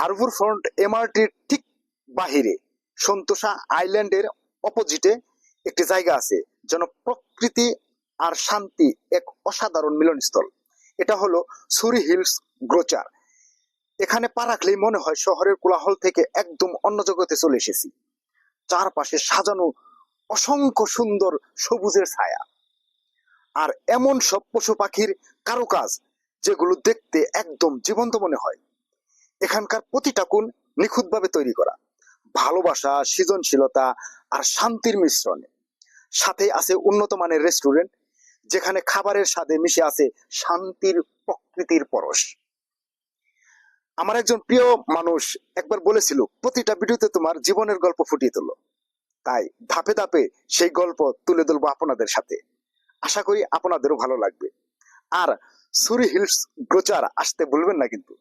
হারবর front এমআরটির ঠিক বাহিরে, সন্তোষা আইল্যান্ডের অপোজিটে একটি জায়গা আছে, যেন প্রকৃতি আর শান্তি এক অসাধারণ মিলনস্থল। এটা হলো সুরি হিলস গ্রোচার। এখানে পা রাখলেই মনে হয় শহরের কোলাহল থেকে একদম অন্য জগতে চলে এসেছি। চারপাশে সাজানো অসংখ্য সুন্দর সবুজের ছায়া। আর এমন সব পশু পাখির কারুকাজ যেগুলো দেখতে একদম জীবন্ত মনে হয়। এখানকার প্রতিটা কোণ নিখুঁতভাবে তৈরি করা। ভালোবাসা, সৃজনশীলতা আর শান্তির মিশ্রণে। সাথে আছে উন্নত মানের রেস্টুরেন্ট, যেখানে খাবারের স্বাদে মিশে আছে শান্তির প্রকৃতির পরশ। আমার একজন প্রিয় মানুষ একবার বলেছিল, প্রতিটা ভিডিওতে তোমার জীবনের গল্প ফুটিয়ে তোলো। তাই ধাপে ধাপে সেই গল্প তুলে ধরবো আপনাদের সাথে। আশা করি আপনাদেরও ভালো লাগবে। আর সুরি হিলস গ্রোচার আসতে ভুলবেন না কিন্তু।